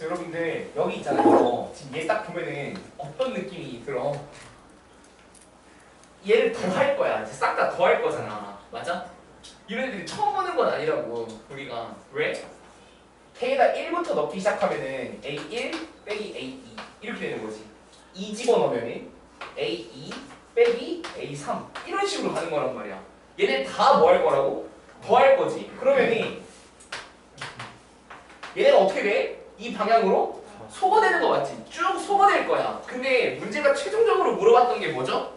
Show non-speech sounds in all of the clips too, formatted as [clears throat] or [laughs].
그래서 여러분들 여기 있잖아요. 지금 얘 딱 보면은 어떤 느낌이 들어? 얘를 더 할 거야. 이제 싹 다 더 할 거잖아. 맞아? 이런 애들이 처음 보는 건 아니라고 우리가 왜? K에다 1부터 넣기 시작하면은 A1 빼기 A2 이렇게 되는 거지. 2 집어넣으면은 A2 빼기 A3 이런 식으로 가는 거란 말이야. 얘네 다 뭐 할 거라고? 더 할 거지. 그러면이 얘네가 어떻게 돼? 이 방향으로 소거되는 거 맞지? 쭉 소거될 거야. 근데 문제가 최종적으로 물어봤던 게 뭐죠?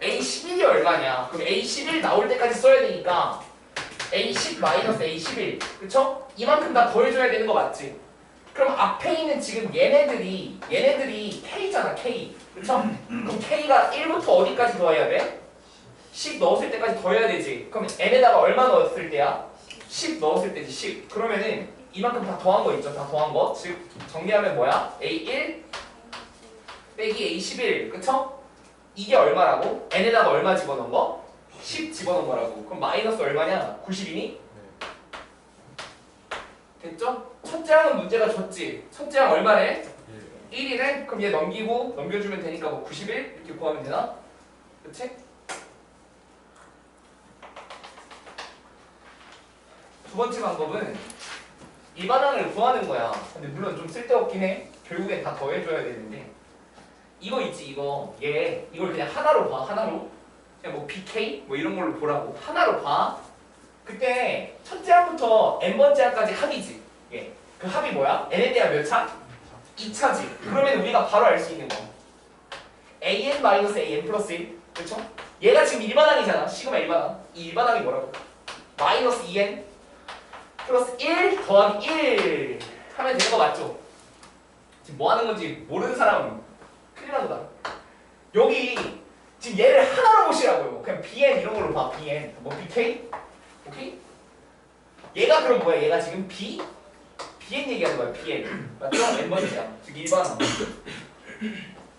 A11이 얼마냐? 그럼 A11 나올 때까지 써야 되니까 A10 마이너스 A11 그쵸? 이만큼 다 더해줘야 되는 거 맞지? 그럼 앞에 있는 지금 얘네들이 얘네들이 K잖아 K 그쵸? 그럼 K가 1부터 어디까지 더해야 돼? 10 넣었을 때까지 더해야 되지 그럼 N에다가 얼마 넣었을 때야? 10 넣었을 때지 10 그러면은 이만큼 다 더한 거 있죠? 다 더한 거. 즉 정리하면 뭐야? A1 빼기 A11 그쵸? 이게 얼마라고? n에다가 얼마 집어넣은 거? 10 집어넣은 거라고. 그럼 마이너스 얼마냐? 90이니? 됐죠? 첫째 항은 문제가 줬지. 첫째 항 얼마래? 1이래? 그럼 얘 넘기고 넘겨주면 되니까 뭐 91? 이렇게 구하면 되나? 그치? 두 번째 방법은 일반항을 구하는 거야. 근데 물론 좀 쓸데없긴 해. 결국엔 다 더해줘야 되는데 이거 있지 이거 얘 이걸 그냥 하나로 봐 하나로 그냥 뭐 BK 뭐 이런 걸로 보라고 하나로 봐. 그때 첫째 항부터 n번째 항까지 합이지. 예. 그 합이 뭐야? n에 대한 몇 차? 2차지. 그러면 우리가 바로 알 수 있는 거. an 마이너스 an 플러스 1. 그렇죠? 얘가 지금 일반항이잖아. 시그마 일반항. 이 일반항이 뭐라고? 마이너스 2n 플러스 1 더하기 1 하면 되는 거 맞죠? 지금 뭐 하는 건지 모르는 사람 큰일 나보다. 여기 지금 얘를 하나로 보시라고요. 그냥 bn 이런 걸로 봐. bn. 뭐 bk? 오케이? 얘가 그럼 뭐야? 얘가 지금 b? bn 얘기하는 거야. bn. 맞죠? n번째 항. 즉 일반항.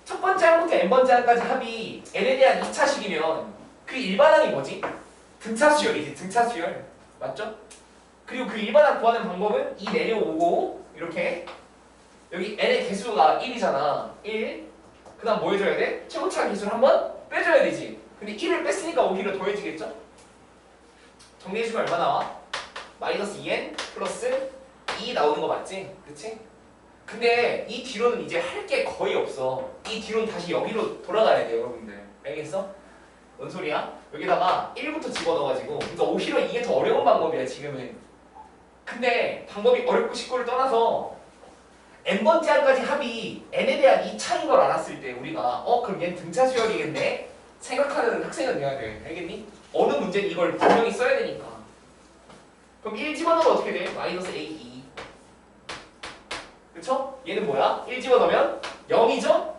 첫 번째 항부터 n번째 항까지 합이 n에 대한 2차식이면 그 일반항이 뭐지? 등차 수열이지. 등차 수열. 맞죠? 그리고 그 일반항 구하는 방법은 이 내려오고 이렇게 여기 n의 개수가 1이잖아 1 그 다음 뭐 해줘야 돼? 최고차 개수를 한번 빼줘야 되지 근데 1을 뺐으니까 오히려 더해지겠죠? 정리해주면 얼마 나와? 마이너스 2n 플러스 2 나오는 거 맞지? 그치? 근데 이 뒤로는 이제 할 게 거의 없어 이 뒤로는 다시 여기로 돌아가야 돼 여러분들 알겠어? 뭔 소리야? 여기다가 1부터 집어넣어가지고 그러니까 오히려 이게 더 어려운 방법이야 지금은 근데 방법이 어렵고 쉽고를 떠나서 n번째 항까지 합이 n에 대한 이 차인 걸 알았을 때 우리가 어 그럼 얘는 등차 수열이겠네 생각하는 학생은 돼야 돼 알겠니? 어느 문제는 이걸 분명히 써야 되니까 그럼 1 집어넣으면 어떻게 돼? 마이너스 a2 그쵸? 얘는 뭐야? 1 집어넣으면 0이죠?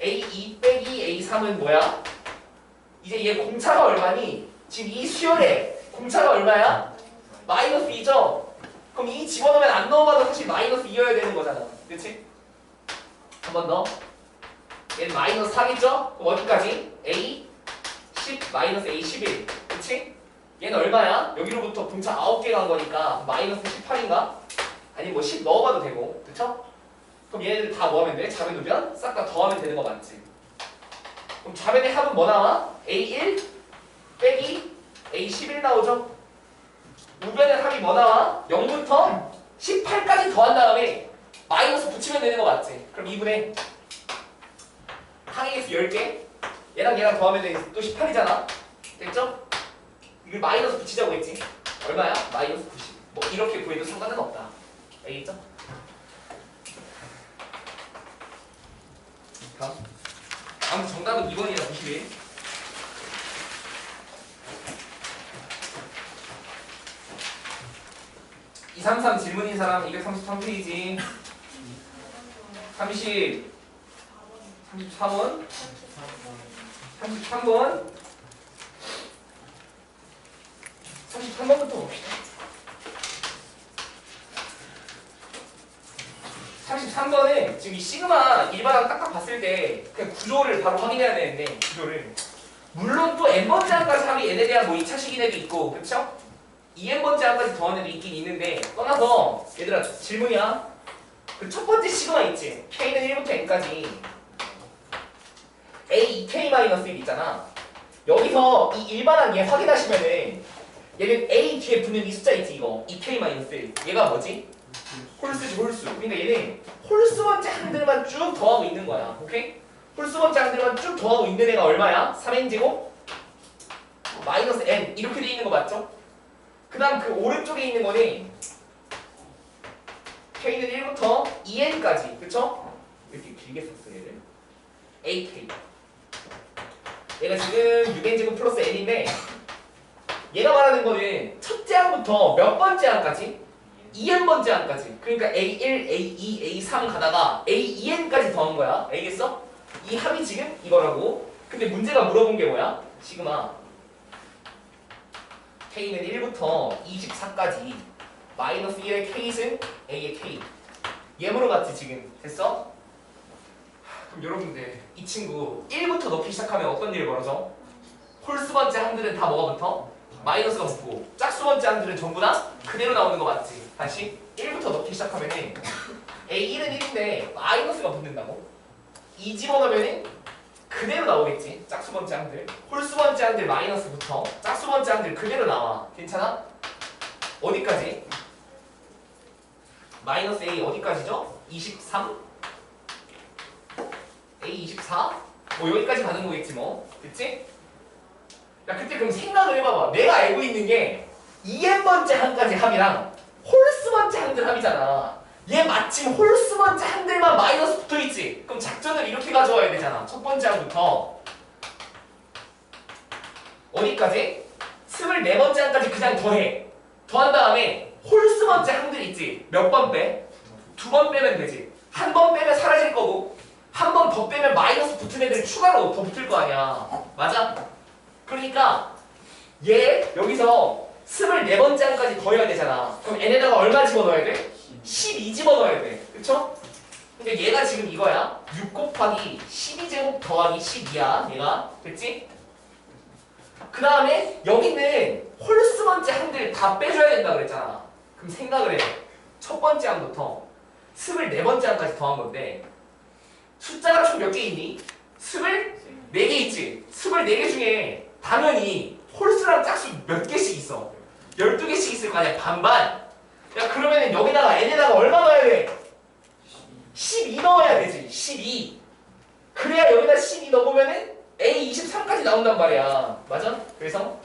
a2 빼기 a3은 뭐야? 이제 얘 공차가 얼마니? 지금 이 수열에 공차가 얼마야? 마이너스 2죠? 그럼 이 집어넣으면 안 넣어봐도 사실 마이너스 2여야 되는 거잖아. 그치? 한 번 더. 얘는 마이너스 4겠죠? 그럼 어디까지? A 10 마이너스 A 11. 그치? 얘는 얼마야? 여기로부터 분차 9개 간 거니까 마이너스 18인가? 아니 뭐10 넣어봐도 되고. 그쵸? 그럼 얘네들 다 뭐 하면 돼? 자변 두변? 싹 다 더하면 되는 거 맞지? 그럼 자변의 합은 뭐 나와? A1 빼기 A11 나오죠? 우변의 합이 뭐 나와? 0부터 18까지 더한 다음에 마이너스 붙이면 되는 거 맞지? 그럼 2분의 항의 개수 10개 얘랑 얘랑 더하면 또 18이잖아 됐죠? 이걸 마이너스 붙이자고 했지 얼마야? 마이너스 90 뭐 이렇게 구해도 상관은 없다 알겠죠? 다음 아무튼 정답은 2번이라 91 233 질문인 사람 233페이지. 30 33번? 33번? 33번부터 봅시다. 33번은 지금 이 시그마 일반항 딱딱 봤을 때 그냥 구조를 바로 확인해야 되는데. 구조를. 물론 또 n번째 항까지 합이 n에 대한 뭐 2차 식 이내도 있고 그쵸? 2n번째 항까지 더하는 애도 있긴 있는데 떠나서 얘들아 질문이야. 그 첫 번째 시그마 있지? K는 1부터 n까지. A 2k-1 있잖아. 여기서 이 일반항 얘 확인하시면은 얘는 a 뒤에 붙는 이 숫자 있지 이거? 2k-1 얘가 뭐지? 홀수지 홀수. 그러니까 얘는 홀수 번째 항들만 쭉 더하고 있는 거야 오케이? 홀수 번째 항들만 쭉 더하고 있는 애가 얼마야? 3n제곱? 마이너스 n. 이렇게 돼 있는 거 맞죠? 그 다음 그 오른쪽에 있는 거는 k는 1부터 2n까지 그쵸? 이렇게 길게 썼어 얘를 ak 얘가 지금 6n제곱 플러스 n인데 얘가 말하는 거는 첫째 항부터 몇 번째 항까지? 2n번째 항까지 그러니까 a1, a2, a3 가다가 a2n까지 더한 거야 알겠어? 이 합이 지금 이거라고 근데 문제가 물어본 게 뭐야? 시그마 k는 1부터 24까지 마이너스 1의 k는 a의 k 얘 물어봤지 지금 됐어? 하, 그럼 여러분들 이 친구 1부터 넣기 시작하면 어떤 일이 벌어져? 홀수 번째 항들은 다 뭐가 붙어? 마이너스가 붙고 짝수 번째 항들은 전부 다 그대로 나오는 거 맞지? 다시 1부터 넣기 시작하면 은 a1은 1인데 마이너스가 붙는다고? 2 집어넣으면은 그대로 나오겠지 짝수 번째 항들 홀수 번째 항들 마이너스부터 짝수 번째 항들 그대로 나와 괜찮아? 어디까지? 마이너스 a 어디까지죠? 23? a 24? 뭐 여기까지 가는 거겠지 뭐 됐지? 야 그때 그럼 생각을 해봐봐 내가 알고 있는 게 2n번째 항까지 합이랑 홀수 번째 항들 합이잖아 얘 마침 홀수 번째 항들만 마이너스 붙어있지 그럼 작전을 이렇게 가져와야 되잖아 첫 번째 항부터 어디까지? 24번째 항까지 그냥 더해 더한 다음에 번째 항들 있지 몇 번 빼? 두 번 빼면 되지 한 번 빼면 사라질 거고 한 번 더 빼면 마이너스 붙은 애들이 추가로 더 붙을 거 아니야 맞아? 그러니까 얘 여기서 24번째 항까지 더해야 되잖아 그럼 n에다가 얼마 집어넣어야 돼? 12 집어넣어야 돼. 그쵸? 근데 얘가 지금 이거야. 6 곱하기 12제곱 더하기 12야 얘가. 됐지? 그 다음에 여기 있는 홀수 번째 항들 다 빼줘야 된다 그랬잖아. 그럼 생각을 해 첫 번째 항부터 24번째 항까지 더한 건데 숫자가 총 몇 개 있니? 24개 있지. 24개 중에 당연히 홀수랑 짝수 몇 개씩 있어? 12개씩 있을 거 아니야. 반반 야 그러면은 여기다가 n에다가 얼마 넣어야 돼? 12 넣어야 되지 12 그래야 여기다 12 넣으면은 a 23까지 나온단 말이야 맞아? 그래서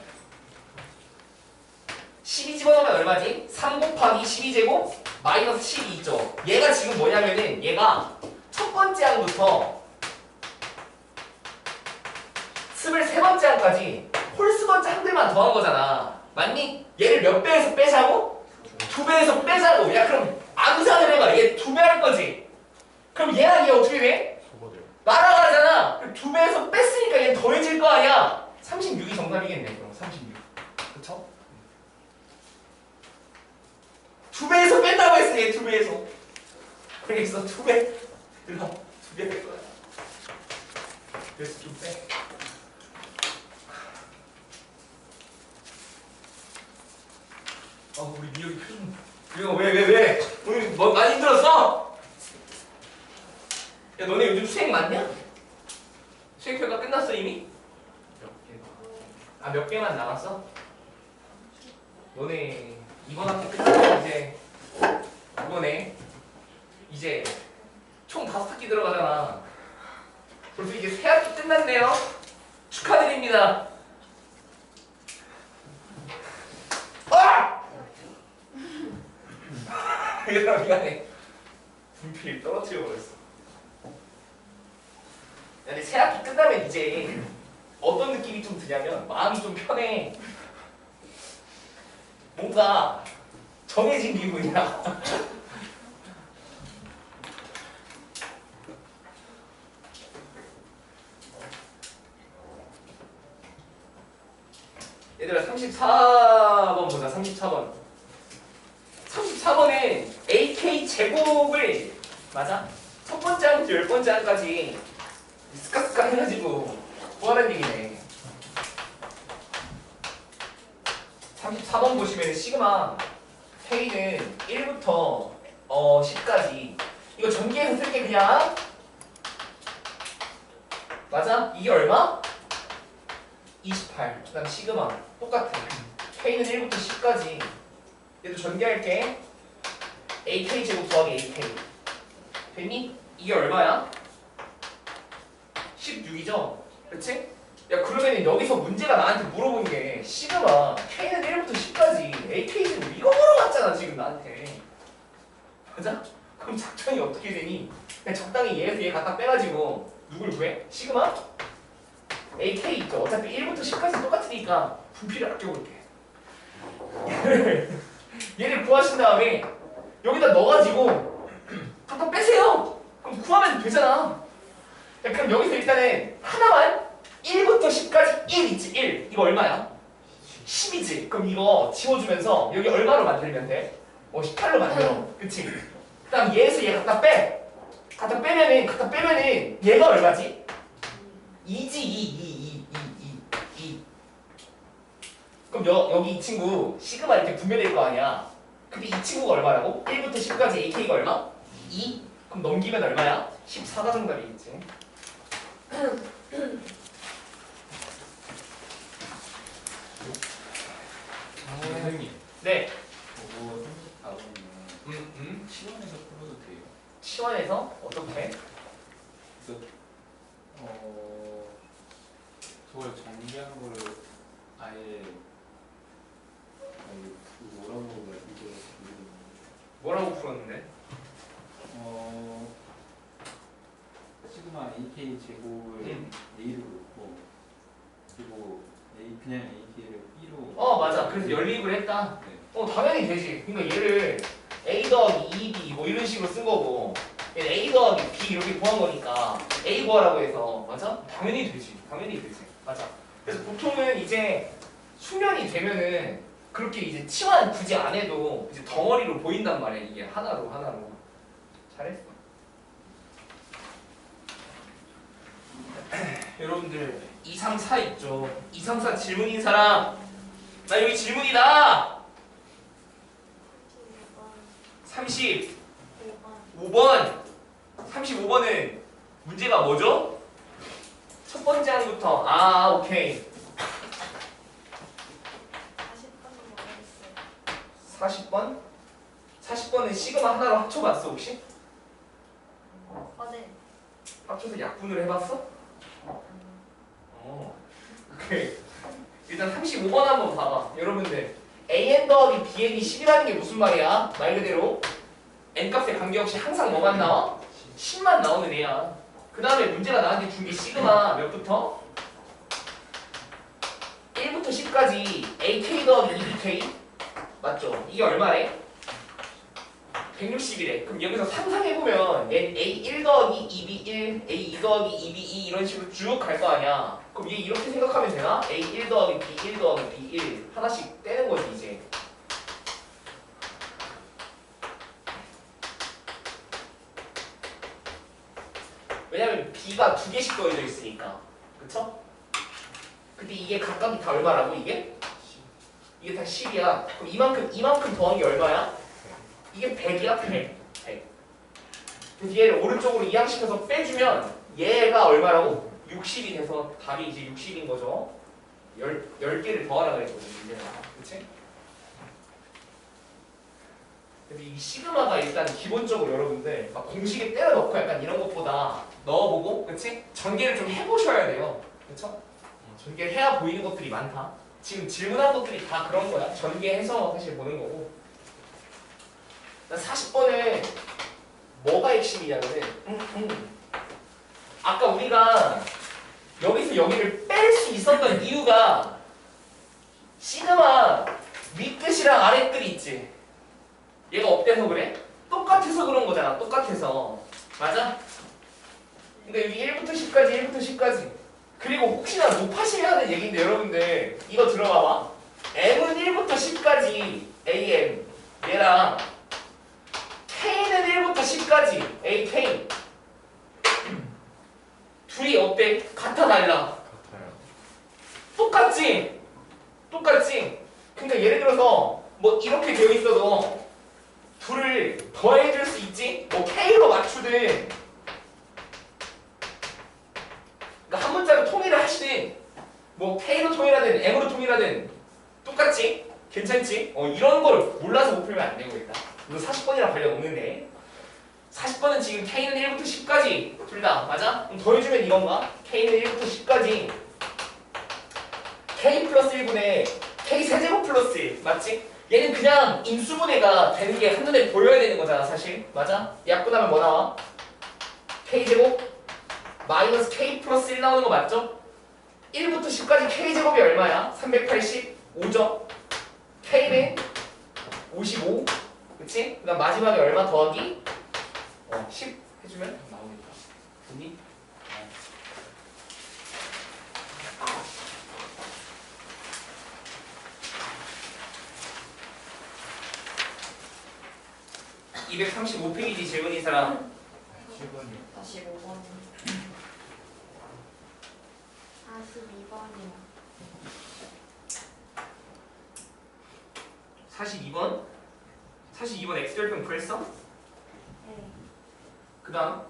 12 집어넣으면 얼마지? 3 곱하기 12제곱 마이너스 12 있죠 얘가 지금 뭐냐면은 얘가 첫 번째 항부터 23번째 항까지 홀수 번째 항들만 더한 거잖아 맞니? 얘를 몇 배에서 빼자고? 두 배에서 빼자고. 야 그럼 암산을 해봐. 얘 두 배 할 거지? 그럼 얘랑 얘 어떻게 돼? 날아가잖아. 두 배에서 뺐으니까 얘 더해질 거 아니야? 36이 정답이겠네 그럼. 36 그쵸? 두 배에서 뺀다고 했어 얘 두 배에서. 그래서 두 배. 일로 두 배 뺄 거야. 그래서 좀 빼 아 우리 미역이 표정 이거 왜왜 왜? 오늘 뭐 많이 힘들었어? 야 너네 요즘 수행 많냐? 수행 결과 끝났어 이미? 아몇 개만 남았어? 너네 이번 학기 끝나면 이제 이번에 이제 총 다섯 학기 들어가잖아 벌써 이제 세 학기 끝났네요 축하드립니다 아! 얘들아 미안해 분필 떨어뜨려 버렸어 근데 새 학기 끝나면 이제 어떤 느낌이 좀 드냐면 마음이 좀 편해. 뭔가 정해진 기분이야. [laughs] 얘들아 34번 보자 34번 34번에 AK 제곱을 맞아? 첫 번째 항부터 열 번째 항까지 스카스카 해가지고 구하는 얘기네. 34번 보시면 시그마 K는 1부터 어 10까지 이거 전기에서 쓸게 그냥 맞아? 이게 얼마? 28 그다음 시그마 똑같아 K는 1부터 10까지 얘도 전개할게 AK 제곱 더하기 AK 됐니? 이게 얼마야? 16이죠? 그치? 야 그러면 여기서 문제가 나한테 물어본 게 시그마 K는 1부터 10까지 AK 제곱 이거 물어봤잖아 지금 나한테 맞아? 그럼 작전이 어떻게 되니? 그냥 적당히 얘에서 얘 갖다 빼가지고 누굴 구해? 시그마? AK 있죠 어차피 1부터 10까지 똑같으니까 분필을 아껴볼게 얘를 [laughs] 얘를 구하신 다음에 여기다 넣어가지고 [clears throat] 갖다 빼세요. 그럼 구하면 되잖아. 자, 그럼 여기서 일단은 하나만 1부터 10까지 1 있지 1 이거 얼마야? 10이지. 그럼 이거 지워주면서 여기 얼마로 만들면 돼? 뭐 18로 만들어. 그치? 그 다음 얘에서 얘 갖다 빼. 갖다 빼면은 갖다 빼면은 얘가 얼마지? 2지 2 2 2 2 2 2 그럼 여, 여기 이 친구 시그마 이렇게 분배될 거 아니야 근데 이 친구가 얼마라고? 1부터 10까지 AK가 얼마? 2? 그럼 넘기면 얼마야? 14가 정답이겠지 선 [clears throat] 생님, 네 저거 34번이면 음, 음. 시간에서 풀어도 돼요? 치환에서 어떻게? 그래서 어 저걸 정리한 거를 아예 아니 그 뭐라고 말씀드렸는지 뭐라고 풀었는데? 어 시그마 AK 제곱을 음. A로 놓고 그리고 A 그냥 AK를 B로 어 맞아 그래서 연립을 했다? 네. 어 당연히 되지. 그러니까 얘를 A 더하기 2B 뭐 이런 식으로 쓴 거고. A 더하기 B 이렇게 구한 거니까 A 구하라고 해서. 맞아? 당연히 되지. 당연히 되지. 맞아. 그래서 보통은 이제 수면이 되면은 그렇게 이제 치환 굳이 안 해도 이제 덩어리로 보인단 말이야 이게. 하나로 하나로. 잘했어. [clears throat] 여러분들 2, 3, 4 있죠? 2, 3, 4 질문인 사람 나 여기 질문이다. 35번. 35번은 문제가 뭐죠? 첫 번째 항부터. 아 오케이. 40번? 40번은 시그마 하나로 합쳐봤어 혹시? 합쳐서 약분을 해봤어? 어 오케이 일단 35번 한번 봐봐 여러분들 an 더하기 bn이 10이라는 게 무슨 말이야? 말 그대로 n 값에 관계없이 항상 뭐만 나와? 10만 나오는 애야 그 다음에 문제가 나한테 준 게 시그마 몇부터? 1부터 10까지 ak 더하기 2bk 맞죠? 이게 얼마래? 160이래. 그럼 여기서 상상해보면 얘 A1 더하기 2B 1, A2 더하기 2B 2 이런 식으로 쭉 갈 거 아니야. 그럼 얘 이렇게 생각하면 되나? A1 더하기 B1 더하기 B1 하나씩 떼는 거지 이제. 왜냐면 B가 두 개씩 더해져 있으니까. 그쵸? 근데 이게 각각이 다 얼마라고 이게? 이게 다 10이야. 그럼 이만큼 이만큼 더한 게 얼마야? 이게 100이야 100. 100. 그래서 얘를 오른쪽으로 이항시켜서 빼주면 얘가 얼마라고? 60이 돼서 답이 이제 60인 거죠. 10, 10개를 더하라 그랬거든 문제가. 그치? 근데 이 시그마가 일단 기본적으로 여러분들 막 공식에 때려 넣고 약간 이런 것보다 넣어보고 그치? 전개를 좀 해보셔야 돼요. 그쵸? 어, 전개를 해야 보이는 것들이 많다. 지금 질문한 것들이 다 그런 거야. 전개해서 사실 보는 거고. 40번에 뭐가 핵심이냐면은 음, 음. 아까 우리가 여기서 여기를 뺄 수 있었던 이유가 시그마 윗끝이랑 아랫끝 있지. 얘가 업돼서 그래? 똑같아서 그런 거잖아. 똑같아서. 맞아? 근데 여기 1부터 10까지 1부터 10까지. 그리고 혹시나 높아시면 하는 얘기인데 여러분들. 이거 들어봐봐. M은 1부터 10까지. AM 얘랑 K는 1부터 10까지. AK 둘이 어때? 같아 달라? 같아요. 똑같지? 똑같지? 그러니까 예를 들어서 뭐 이렇게 되어 있어도 둘을 더해줄 수 있지? 뭐 K로 맞추든 그러니까 한 문자로 통일을 하시든 뭐 K로 통일하든 M으로 통일하든 똑같지? 괜찮지? 어 이런 걸 몰라서 못 풀면 안 되고 일단 이거 40번이랑 관련 없는데 40번은 지금 K는 1부터 10까지 둘 다 맞아? 그럼 더해주면 이건가? K는 1부터 10까지 K 플러스 1분의 K 세제곱 플러스 1 맞지? 얘는 그냥 인수분해가 되는 게 한눈에 보여야 되는 거잖아 사실 맞아? 약분하면 뭐 나와? K제곱 마이너스 K 플러스 1 나오는 거 맞죠? 1부터 10까지 K제곱이 얼마야? 385죠? K는 55 그치? 그 다음 마지막에 얼마 더하기? 어, 10 해주면 나오니까 됐니? 어. 235페이지 질문이 사람 7번이요. 다시 5번. 42번이요. 42번? 42번 X절편 구했어? 네. 그 다음?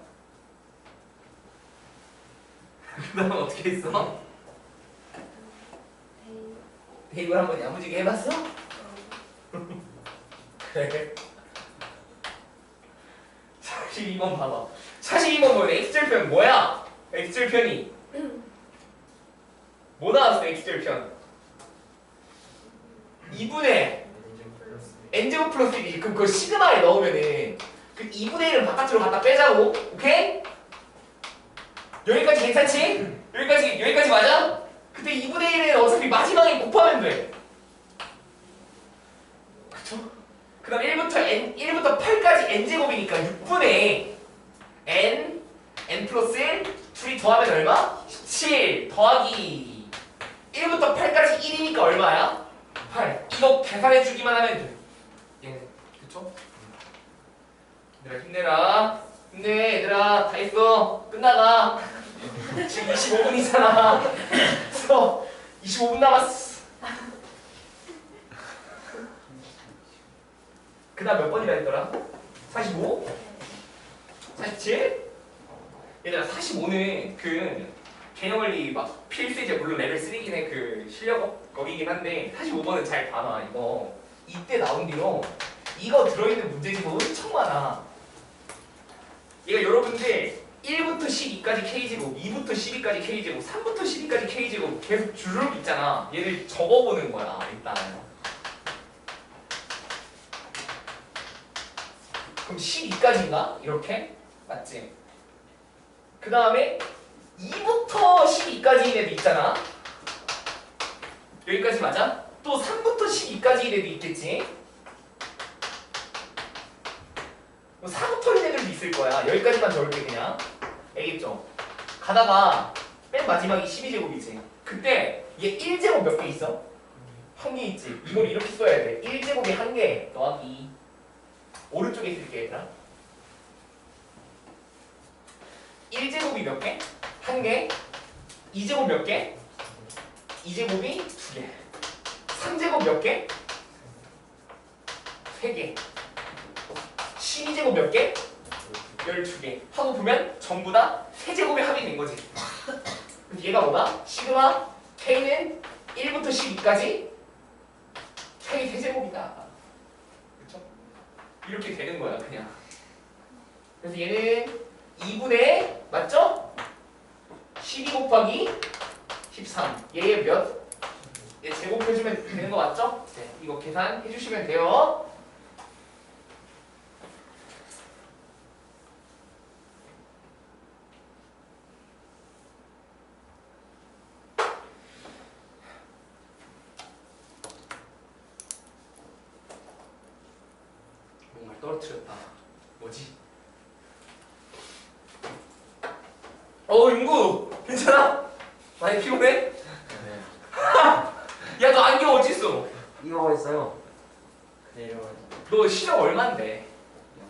[laughs] 그 다음 어떻게 했어? 네. 이걸 한번 야무지게 해봤어? [laughs] 그래 42번 봐봐 42번 뭐야 X절편 뭐야? X절편이 뭐 나왔어 X절편 2분의 n제곱 플러스 1이지 그럼 그걸 시그마에 넣으면은 그 2분의 1은 바깥으로 갖다 빼자고 오케이? 여기까지 괜찮지? 여기까지 여기까지 맞아? 그때 2분의 1은 어차피 마지막에 곱하면 돼 그쵸? 그 다음 1부터 n 1부터 8까지 n제곱이니까 6분의 n n 플러스 1 둘이 더하면 얼마? 17 더하기 1부터 8까지 1이니까 얼마야? 8 이거 계산해 주기만 하면 돼. 얘는. 그쵸? 얘들아 힘내라. 힘내 얘들아. 다 했어. 끝나가. 지금 25분이잖아. [laughs] 그래서 25분 남았어 그 다음 몇 번이라 했더라? 45? 47? 얘들아 45는 그 개념원리 막 필수이제 물론 레벨 3이긴 해그 실력 거기긴 한데 45번은 잘 봐놔 이거 이때 나온 뒤로 이거 들어있는 문제집은 엄청 많아 얘가 여러분들 1부터 12까지 K제곱, 2부터 12까지 K제곱, 3부터 12까지 K제곱 계속 주르륵 있잖아 얘를 적어보는 거야 일단 그럼 12까지인가? 이렇게? 맞지? 그 다음에 2부터 12까지인 애도 있잖아 여기까지 맞아? 또 3부터 12까지인 애도 있겠지? 뭐 4부터인 애들도 있을 거야 여기까지만 적을게 그냥 알겠죠? 가다가 맨 마지막이 12제곱이지 그때 얘 1제곱 몇 개 있어? 한 개 있지 이걸 이렇게 써야 돼 1제곱이 한 개 더하기 2 오른쪽에 있을게 얘들아 1제곱이 몇 개? 한 개. 2제곱 몇 개? 2제곱이 두 개. 3제곱 몇 개? 세 개. 12제곱 몇 개? 12개. 하고 보면 전부 다 세제곱의 합이 된 거지. 얘가 뭐다? 시그마 K는 1부터 12까지 K 세제곱이다. 이렇게 되는 거야, 그냥. 그래서 얘는 2분의 맞죠? 12 곱하기 13 얘의 몇? 얘 제곱해주면 되는 거 맞죠? 네 이거 계산해 주시면 돼요 뭔가 떨어뜨렸다 뭐지? 어 윤구 괜찮아? 많이 피곤해? 네. [laughs] 야 너 안경 어디 있어? 이거 있어요. 내려가지고 너 시력 얼만데?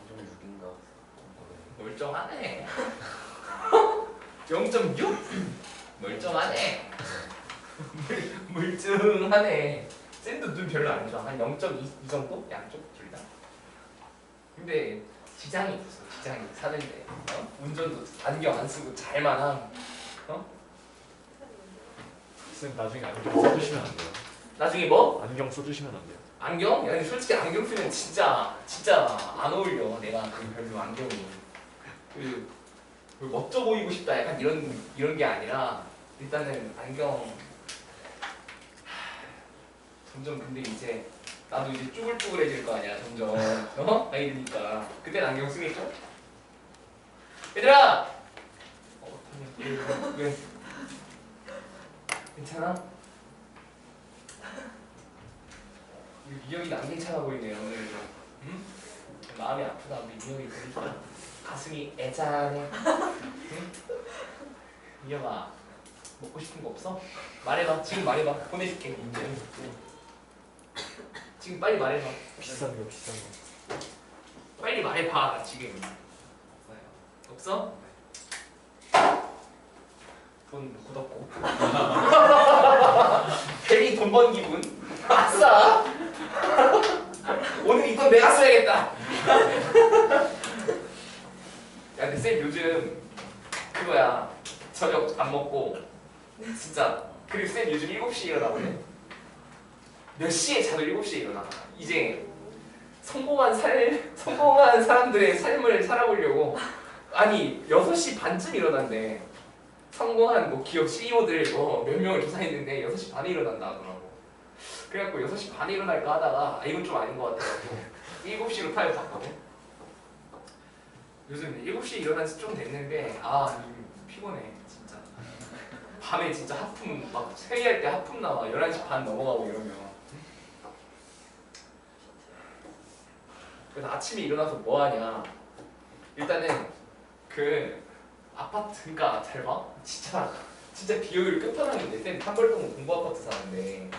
0.6인가. 멀쩡하네 [laughs] 0.6? 멀쩡하네 [laughs] 물- 물증하네 쌤도 눈 별로 안 좋아. 한 0.2 이 정도? 양쪽. 근데 지장이 있어. 지장이 사는데 어? 운전도 안경 안 쓰고 잘만 함. 쌤 나중에 안경 써주시면 안 돼요. 나중에 뭐? 안경 써주시면 안 돼요. 안경? 야, 솔직히 안경 쓰면 진짜 진짜 안 어울려. 내가 그 별로 안경이 그, 그 멋져 보이고 싶다. 약간 이런 이런 게 아니라 일단은 안경 하, 점점 근데 이제 나도 이제 쭈글쭈글해질 거 아니야 점점 어? 나이 드니까 그땐 안경 쓰겠죠? 얘들아! 어, 왜, 왜? 괜찮아? 미영이가 안 괜찮아 보이네요 오늘 응? 마음이 아프다 우리 미영이 보니까 가슴이 애잔해 응? 미영아 먹고 싶은 거 없어? 말해봐 지금 말해봐 보내줄게 지금 빨리 말해봐. 비싼 거 비싼 거. 빨리 말해봐 지금. 없어? 돈 굳었고. [laughs] 괜히 돈 번 기분? 아싸! [laughs] 오늘 이 돈 내가 써야겠다. [laughs] 야 근데 쌤 요즘 그거야. 저녁 안 먹고. 진짜. 그리고 쌤 요즘 7시에 일어나거든 몇 시에 자도 7시에 일어나. 이제 성공한 살 [laughs] 성공한 사람들의 삶을 살아보려고. 아니 6시 반쯤 일어난대 성공한 뭐 기업 CEO들 뭐 몇 명을 조사했는데 6시 반에 일어난다 하더라고. 그래갖고 6시 반에 일어날까 하다가 아 이건 좀 아닌 것 같아갖고 7시로 [laughs] 타협 봤거든. 요즘 7시에 일어난 지 좀 됐는데 아 피곤해 진짜. 밤에 진짜 하품 막 회의할 때 하품 나와. 11시 반 넘어가고 이러면 그래서 아침에 일어나서 뭐 하냐 일단은 그 아파트 그니까 잘 봐. 진짜 진짜 비효율 끝판왕인데 쌤 탐벌동 공부 아파트 사는데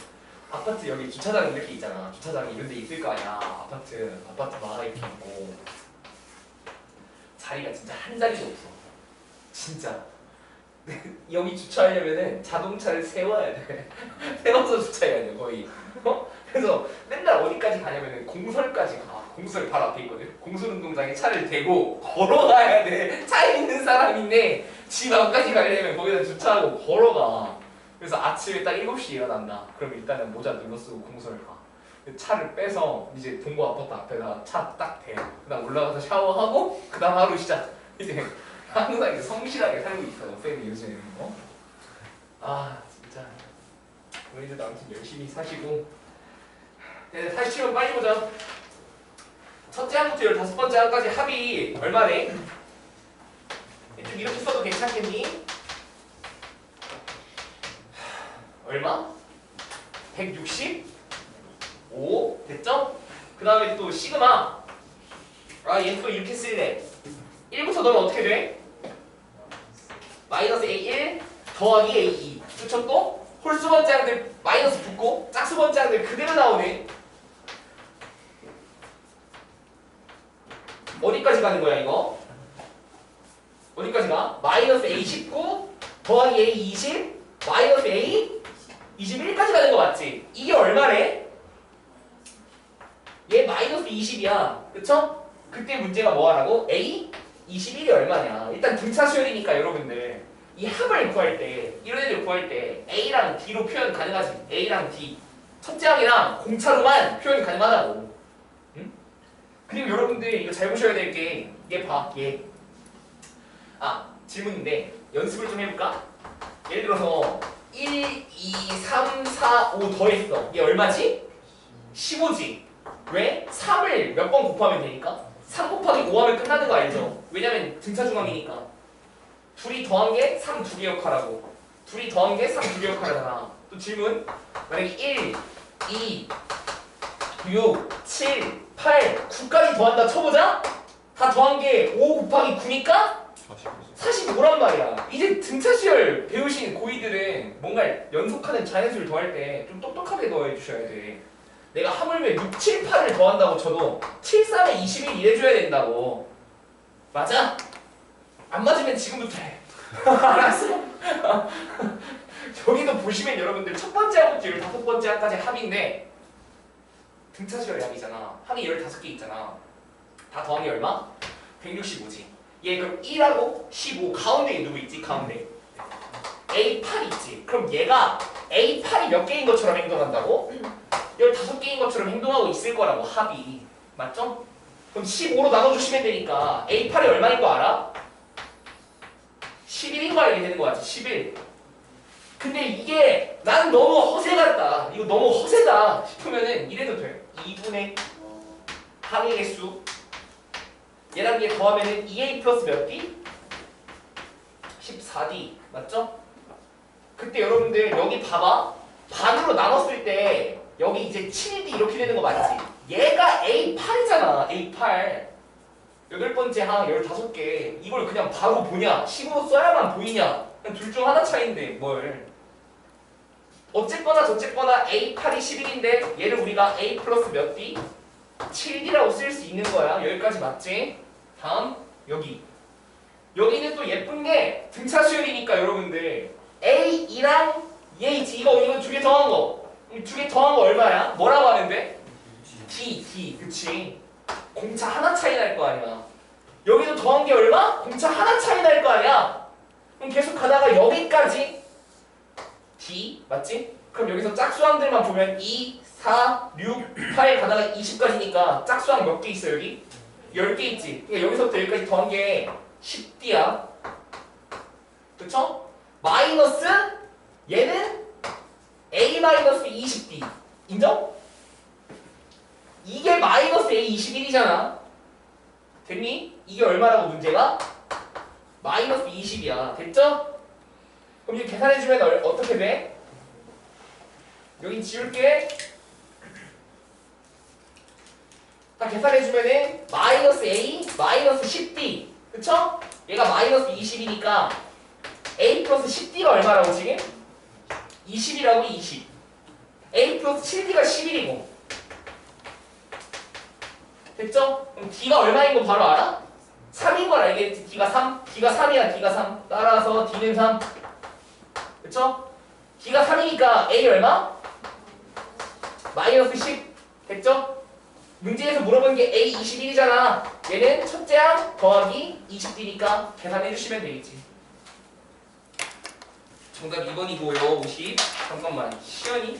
아파트 여기 주차장 이렇게 있잖아. 주차장 이런 데 있을 거 아니야. 아파트 아파트 마다 이렇게 있고 자리가 진짜 한 자리도 없어. 진짜 [laughs] 여기 주차하려면은 자동차를 세워야 돼. [laughs] 세워서 주차해야 돼 거의. 어? 그래서 맨날 어디까지 가냐면은 공설까지 가. 공설 바로 앞에 있거든. 공설 운동장에 차를 대고 걸어가야 돼. 차에 있는 사람인데 집 앞까지 가려면 거기다 주차하고 걸어가. 그래서 아침에 딱 7시에 일어난다. 그럼 일단은 모자 눌러 쓰고 공설 가. 차를 빼서 이제 동고 아파트 앞에다가 차딱 대. 그다음 올라가서 샤워하고 그다음 하루 시작. 이제 [laughs] 항상 이제 성실하게 살고 있어. 쌤이 요즘 어? 아 진짜 우리들도 아무튼 열심히 사시고. 네, 사시면 빨리 보자. 첫째 항부터 열다섯 번째 항까지 합이 얼마네? 좀 이렇게 써도 괜찮겠니? 얼마? 165 됐죠? 그 다음에 또 시그마 아 얘는 또 이렇게 쓰이네 1부터 넣으면 어떻게 돼? 마이너스 A1 더하기 A2 그쵸 또? 홀수 번째 항들 마이너스 붙고 짝수 번째 항들 그대로 나오네 어디까지 가는 거야 이거? 어디까지 가? 마이너스 A19 더하기 A20 마이너스 A 21까지 가는 거 맞지? 이게 얼마래? 얘 마이너스 20이야 그쵸? 그때 문제가 뭐 하라고? A 21이 얼마냐 일단 등차 수열이니까 여러분들 이 합을 구할 때 이런 애들 구할 때 A랑 D로 표현 가능하지 A랑 D 첫째 항이랑 공차로만 표현 가능하다고 응? 그리고 여러분들 이거 잘 보셔야 될 게 얘 봐, 얘. 아, 질문인데 연습을 좀 해볼까? 예를 들어서 1, 2, 3, 4, 5 더했어. 얘 얼마지? 15지. 왜? 3을 몇 번 곱하면 되니까? 3 곱하기 5 하면 끝나는 거 알죠? 왜냐면 등차 중앙이니까. 둘이 더한 게 3 두 개 역할하고 둘이 더한 게 3 두 개 역할하잖아. 또 질문. 만약에 1, 2, 6, 7, 8, 9까지 더한다 쳐보자? 다 더한 게 5 곱하기 9니까 45란 말이야. 이제 등차 시열 배우신 고이들은 뭔가 연속하는 자연수를 더할 때 좀 똑똑하게 더해 주셔야 돼. 내가 하물며 6, 7, 8을 더한다고 쳐도 7, 3에 21 이래줘야 된다고. 맞아? 안 맞으면 지금부터 해. [laughs] 알았어? [laughs] 여기도 보시면 여러분들 첫 번째 하부터 다섯 번째 항까지 합인데 등차수열 양이잖아. 합이 15개 있잖아. 다게 얼마? 165지. 얘 그럼 1하고 15 가운데에 누구 있지? 가운데. A8 있지. 그럼 얘가 A8이 몇 개인 것처럼 행동한다고? 15개인 것처럼 행동하고 있을 거라고 합이. 맞죠? 그럼 15로 나눠주시면 되니까 A8이 얼마인 거 알아? 11인 거 알게 되는 거 같지? 11. 근데 이게 나는 너무 허세 같다. 이거 너무 허세다 싶으면은 이래도 돼. 2분의 항의 개수 얘랑 얘 더하면은 2a 플러스 몇 d? 14d 맞죠? 그때 여러분들 여기 봐봐 반으로 나눴을 때 여기 이제 7d 이렇게 되는 거 맞지? 얘가 a8이잖아 a8 여덟 번째 항 15개 이걸 그냥 바로 보냐 10으로 써야만 보이냐 둘 중 하나 차이인데 뭘 어쨌거나 저쨌거나 a8이 11인데 얘를 우리가 a 플러스 몇 d? 7d라고 쓸 수 있는 거야 여기까지 맞지? 다음 여기 여기는 또 예쁜 게 등차 수열이니까 여러분들 A2랑 EH 이거 이거 두 개 더한 거. 두 개 더한 거 얼마야? 뭐라고 하는데? D, D. 그치? 공차 하나 차이 날 거 아니야. 여기도 더한 게 얼마? 공차 하나 차이 날 거 아니야. 그럼 계속 가다가 여기까지 D 맞지? 그럼 여기서 짝수항들만 보면 2, 4, 6, 8 가다가 20까지니까 짝수항 몇 개 있어 여기? 10개 있지. 그러니까 여기서부터 여기까지 더한 게 10D야. 그쵸? 마이너스 얘는 A 마이너스 20D. 인정? 이게 마이너스 A 21이잖아. 됐니? 이게 얼마라고 문제가? 마이너스 20이야. 됐죠? 그럼 이제 계산해주면 얼- 어떻게 돼? 여기 지울게. 다 계산해주면은 마이너스 A 마이너스 10D. 그쵸? 얘가 마이너스 20이니까 A 플러스 10D가 얼마라고 지금? 20이라고 20 A 플러스 7D가 11이고 됐죠? 그럼 D가 얼마인 거 바로 알아? 3인 걸 알겠지? D가 3? D가 3이야 D가 3 따라서 D는 3 그쵸? D가 3이니까 A 얼마? 마이너스 10 됐죠? 문제에서 물어본 게 A 21이잖아 얘는 첫째 항 더하기 20D니까 계산해 주시면 되겠지 정답 2번이고요. 50. 잠깐만. 시연이?